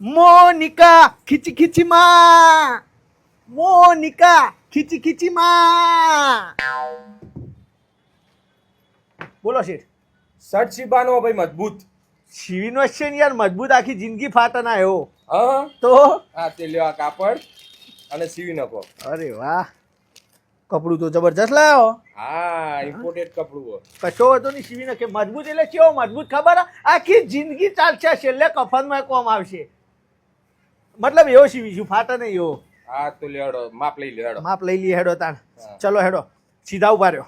Monica ખીચી ખીચી માં. Monica ખીચી ખીચી માં. બોલો શેઠ. શર્ટ શિબાનો ભાઈ મજબૂત. શિવીનો છે ને યાર મજબૂત આખી જિંદગી ફાટના એવો. હા? તો? હા તે લ્યો આ કાપડ અને સીવી નાખો અરે વાહ. કપડું તો જબરજસ્ત લાવ્યો હા ઇમ્પોર્ટેડ કપડું. કશો હતો નહીં સીવી નાખે મજબૂત એટલે કેવો મજબૂત ખબર? આખી જિંદગી ચાલશે છેલ્લે કફનમાં કોમ આવશે. મતલબ એવો શિવીશું ફાટે નહીં એવો. હા તો લેડો માપ લઈ લેડો માપ લઈ લઈએ હેડો તાણ. ચલો હેડો સીધા ઊભા રહ્યો.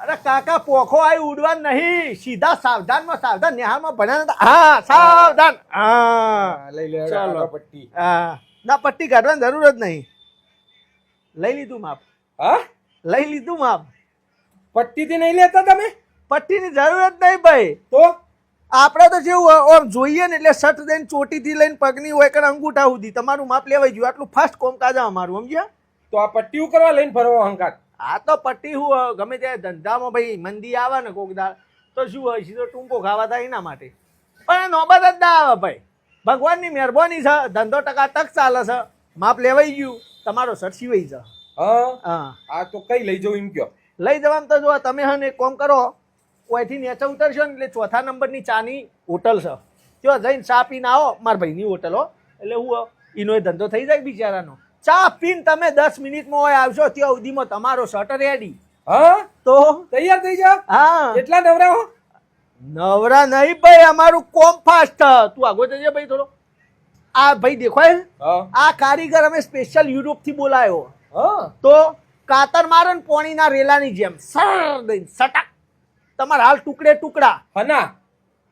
અરે કાકા પોખો આવી ઉડવા નહીં. સીધા સાવધાનમાં સાવધાન નિહાળમાં ભણ્યા. હા સાવધાન. હા. લઈ લેડો ચલો. પટ્ટી હા. ના પટ્ટી કાઢવાની જરૂર જ નહીં. લઈ લીધું માપ. હા? લઈ લીધું માપ. પટ્ટીથી નહીં લેતા તમે? પટ્ટીની જરૂર જ નહીં ભાઈ. તો? આપણે તો જેવું આમ જોઈએ ને એટલે શર્ટ દઈને ચોટીથી લઈને પગની હોય કે અંગૂઠા સુધી. તમારું માપ લેવાઈ ગયું. આટલું ફાસ્ટ કોમ કાજા અમારું સમજ્યા? તો આ પટ્ટી કરવા લઈને ફરવો અહંકાર. આ તો પટ્ટી હું ગમે ત્યારે ધંધામાં ભાઈ મંદી આવે ને કોક દાળ તો શું હોય સીધો ટૂંકો ખાવા થાય એના માટે. પણ નોબત જ ના આવે ભાઈ. ભગવાનની મહેરબાની છે ધંધો ટકા તક ચાલે છે. માપ લેવાઈ ગયું. તમારો શર્ટ સિવાય છે હા? હા. આ તો કઈ લઈ જવું એમ કયો? લઈ જવાનું તો જો તમે હને એક કોમ કરો ઓયથી નીચે ઉતરશો ને એટલે ચોથા નંબરની ચાની હોટલ છે. ત્યાં જઈને ચા પીને આવો. મારા ભાઈની હોટલ હો. એટલે હું એનો ધંધો થઈ જાય બિચારાનો? ચા પીને તમે દસ મિનિટમાં હોય આવશો ત્યાં સુધીમાં તમારો શટર રેડી હા? તો? તૈયાર થઈ જાઓ? હા. એટલા નવરા હો? નવરા નહીં ભાઈ અમારું કોમ ફાસ્ટ તું આગો જજે ભાઈ થોડો. આ ભાઈ દેખાય? આ કારીગર અમે સ્પેશિયલ યુરોપથી બોલાયો. હા. તો કાતર મારે ને પોણીના રેલાની જેમ સર દઈને સટક તમારા હાલ ટુકડે ટુકડા. હના?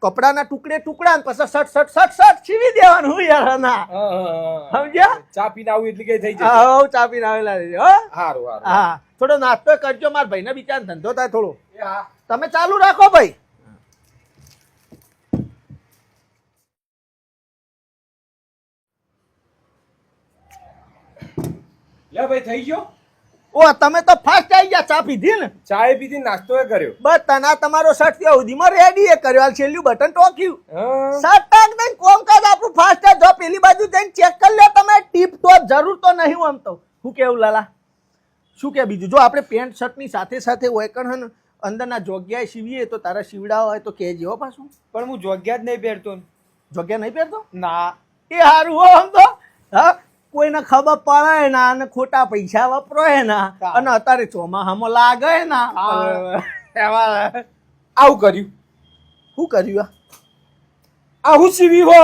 કપડાના ટુકડે ટુકડા ને પછી સટ સટ સટ સટ છીવી દેવાનું હું યાર ના હા, હા, હા. સમજ્યા? ચા પીને આવું એટલે કઈ થઈ જાય. હા ચા પીને આવેલા હો. હારું હારું. હા થોડો નાસ્તો કરજો મારા ભાઈને બિચારા ધંધો થાય થોડો. તમે ચાલુ રાખો ભાઈ. લે ભાઈ થઈ ગયો? ઓ તમે તો ફાસ્ટ આવી ગયા ચા પીધી ને? ચાય પીધી નાસ્તો એ કર્યો. બસ તના તમારો શર્ટ ત્યાં સુધીમાં રેડી એ કર્યો. હાલ છેલ્લું બટન ટોક્યું. શર્ટ ટાક દઈને કોમકાજ આપણું ફાસ્ટ જો પેલી બાજુ જઈને ચેક કરી લો તમે. ટીપ તો જરૂર તો નહીં આમ તો. શું કેવું લાલા? શું કે બીજું? જો આપણે પેન્ટ શર્ટની સાથે સાથે હોય કણ હે અંદરના જોગ્યાએ સીવીએ તો તારા સીવડા હોય તો કહેજે હો પાછું. પણ હું જોગ્યા જ નહીં પહેરતો. જોગ્યા નહીં પહેરતો? ના. એ સારું હો આમ તો. હા? કોઈને ખબર પડે ના અને ખોટા પૈસા વપરાય ના અને અત્યારે ચોમાહામાં લાગે ના. આવું કર્યું. શું કર્યું આવું સીવી હો.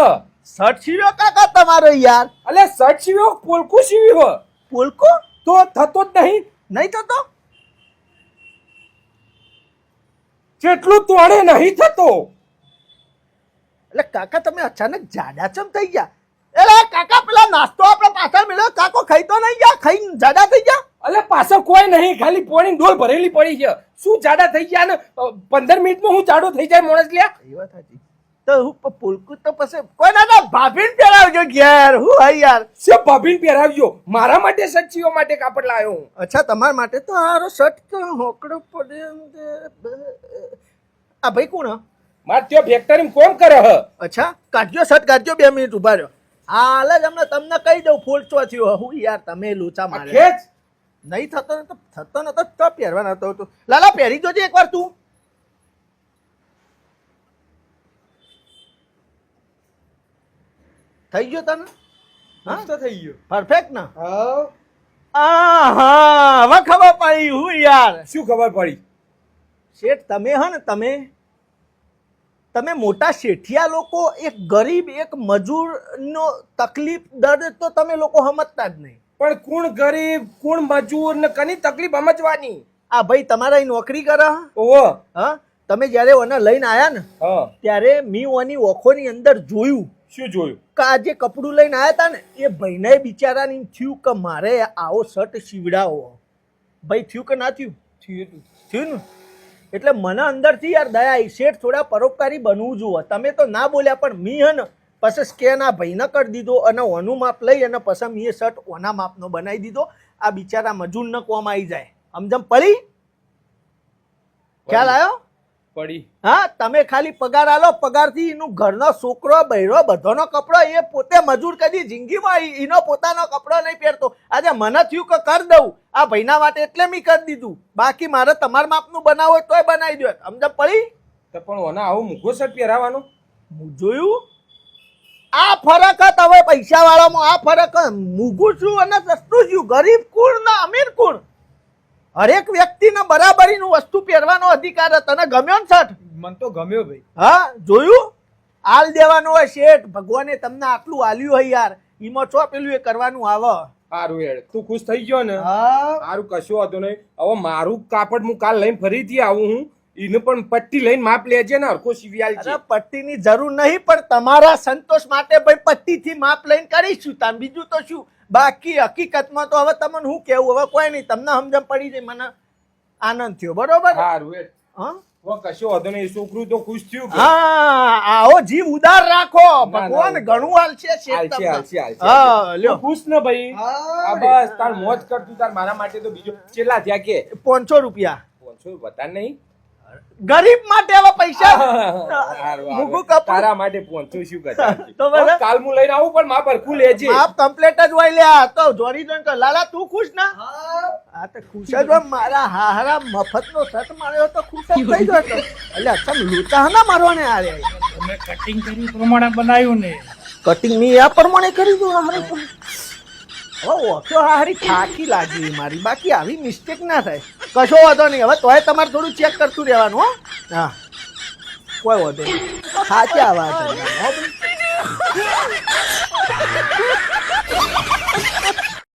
શર્ટ સીવ્યો કાકા તમારો યાર? અલે શર્ટ સીવ્યો? પોલકું સીવી હો? પોલકું? તો થતો જ નહીં. નહીં થતો? જેટલું તોડે નહીં થતો. એટલે કાકા તમે અચાનક જાડા ચમ થઈ ગયા? એટલે કાકા પેલા નાસ્તો આપણે પાછળ મેળ્યો. કાકો ખાઈ તો નહીં ગયા? ખાઈ જાડા થઈ ગયા? અલે પાછળ કોઈ નહીં. ખાલી પોણી ડોલ ભરેલી પડી છે. શું જાડા થઈ ગયા ને? પંદર મિનિટમાં હું જાડો થઈ જાય માણસ લ્યા? એ વાત સાચી. તો હું પ- તો પછી કોઈ ના ના ભાભીન પહેરાવજો ઘેર. હું હઈ યાર. સે ભાભીન પહેરાવજો? મારા માટે સચ્ચીઓ માટે કાપડ લાવ્યો હું. અચ્છા તમારા માટે તો હારો શર્ટ તો હોકડો પડે આ ભાઈ કોણ હ? મારે ત્યાં ફેક્ટરીમાં કોમ કરે હ. અચ્છા કાઢજો શર્ટ કાઢજો બે મિનિટ ઊભા રહ્યો. હાલ જ હમણાં તમને કહી દઉં ફૂલ થયો હું યાર તમે લોચા મારે. ખેંચ. નહીં થતો ને તો થતો નતો તો પહેરવા નતો તો. લાલા પહેરી જોજે એકવાર તું. થઈ ગયો તને? હા? તો થઈ ગયો. પરફેક્ટ ને? હા. હવે ખબર પડી હું યાર. શું ખબર પડી? શેઠ તમે હો ને તમે તમે મોટા શેઠિયા લોકો એક ગરીબ એક મજૂરનો તકલીફ દર્દ તો તમે લોકો સમજતા જ નહીં. પણ કોણ ગરીબ કોણ મજૂર ને કની તકલીફ સમજવાની? આ ભાઈ તમારા અહીં નોકરી કરે હે? ઓહો. હા? તમે જ્યારે ઓને લઈને આયા ને ત્યારે મી ઓની ઓખોની અંદર જોયું. શું જોયું? કે આ જે કપડું લઈને આવ્યા હતા ને એ ભાઈને બિચારાને થયું કે મારે આવો શર્ટ સીવડાવો. ભાઈ થયું કે ના થયું? થયું થયું ને? એટલે મને અંદરથી યાર દયા આવી શેઠ થોડા પરોપકારી બનવું જુઓ. તમે તો ના બોલ્યા પણ મી હન ને પછી સ્કેન આ ભાઈને કરી દીધો અને ઓનું માપ લઈ અને પછી મીએ શર્ટ ઓના માપનો બનાવી દીધો. આ બિચારા મજૂરને કોમ આવી જાય. સમજમ પડી? ખ્યાલ આવ્યો પડી. હા તમે ખાલી પગાર આલો પગારથી એનું ઘરનો છોકરો બૈરો બધાનો કપડો એ પોતે મજૂર કદી જિંદગીમાં એનો પોતાનો કપડો નહીં પહેરતો. આજે મને થયું કે કરી દઉં. આ ભાઈના માટે એટલે મેં કરી દીધું. બાકી મારે તમારા માપનું બનાવો તોય બનાવી દો. સમજ પડી? તો પણ ઓના આવું મૂકો શર્ટ પહેરાવાનો? હું જોયું? આ ફરક જ હવે પૈસા વાળામાં આ ફરક મૂગું છું અને સસ્તું છું. ગરીબ કુળ ને અમીર કુળ હરેક વ્યક્તિને બરાબરીનું વસ્તુ પહેરવાનો અધિકાર હતો. તને ગમ્યો ને શર્ટ? મને તો ગમ્યો ભાઈ. હા જોયું? આલ દેવાનો હોય શેઠ. ભગવાને તમને આટલું આલ્યું હોય યાર. ઈમાં છો પેલું એ કરવાનું આવે? સારું હેડ. તું ખુશ થઈ ગયો ને? સારું કશું હતું નહીં. હવે મારું કાપડ હું કાલ લઈને ફરીથી આવું હું. એને પણ પટ્ટી લઈને માપ લેજે ને હરખો સિવિયાલ છે. પટ્ટીની જરૂર નહીં પણ તમારા સંતોષ માટે ભાઈ પટ્ટીથી માપ લઈને કરીશું. તાન બીજું તો શું? બાકી હકીકતમાં તો હવે તમને હું કેવું? હવે કોઈ નહીં. તમને સમજણ પડી જાય. મને આનંદ થયો બરોબર? સારું હા? કશો હતો નહીં છોકરું તો ખુશ થયું હા આવો જીવ ઉદાર રાખો. ભગવાન ઘણું હાલશે હાલશે, હાલશે, હાલશે, હા લ્યો. ખુશ ને ભાઈ? હા, બસ તાર મોજ કરતું તાર મારા માટે તો બીજો ચેલા થયા કે. પાંચસો રૂપિયા. પાંચસો બતા નહીં. ગરીબ માટે આવા પૈસા મુગુ. તારા માટે પાંચસો શું કરતા તો બસ. કાલ મુ લઈને આવું પણ માપ હરખું લેજે આપ કમ્પ્લેટ જ હોય લ્યા તો જોરી જોઈને કર લાલા તું ખુશ ના? હા. તો ખુશ જ હોય. મારા હારા મફતનો સત માર્યો તો ખુશ જ થઈ ગયો તો એટલે અચ્છા લૂંટા હના મારવાને આરે તમે કટિંગ કર્યું પ્રમાણે બનાવ્યું ને. કટિંગની આ પ્રમાણે કરી દો હારે. ઓછો હારી થાકી લાગી મારી. બાકી આવી મિસ્ટેક ના થાય. કશો વાંધો નહીં. હવે તોય તમારે થોડું ચેક કરતું રહેવાનું, હો. હા. કોઈ વાંધો નહીં. સાચા વાત.